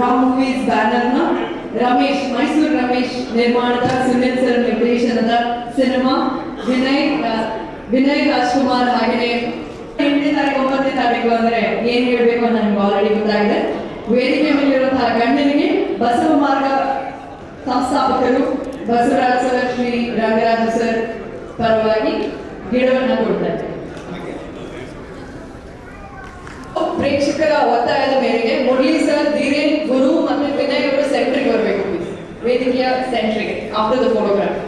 Ram movies ಬ್ಯಾನರ್ನ Ramesh, Mysuru Ramesh ನಿರ್ಮಾಣದ Sunil sir ನಿರ್ದೇಶನದ cinema Vinay Vinay Rajkumar ಹಾಗೆಯೇ. ಎಂಟನೇ ತಾರೀಕು, ಒಂಬತ್ತನೇ ತಾರೀಕು ಅಂದ್ರೆ ಏನ್ ಹೇಳ್ಬೇಕು ಅಂತ ನನಗೆ ಆಲ್ರೆಡಿ ಗೊತ್ತಾಗಿದೆ. ವೇದಿಕೆ ಮೇಲಿರುವಂತಹ ಗಣ್ಯನಿಗೆ ಬಸವ ಮಾರ್ಗ ಸಂಸ್ಥಾಪಕರು ಬಸವರಾಜ ಶ್ರೀ ರಂಗರಾಜ ಸರ್ ಪರವಾಗಿ ಗಿಡವನ್ನ ಕೊಡ್ತಾರೆ. ಪ್ರೇಕ್ಷಕರ ಒತ್ತಾಯದ ಮೇರೆಗೆ Vedicya centric after the photograph.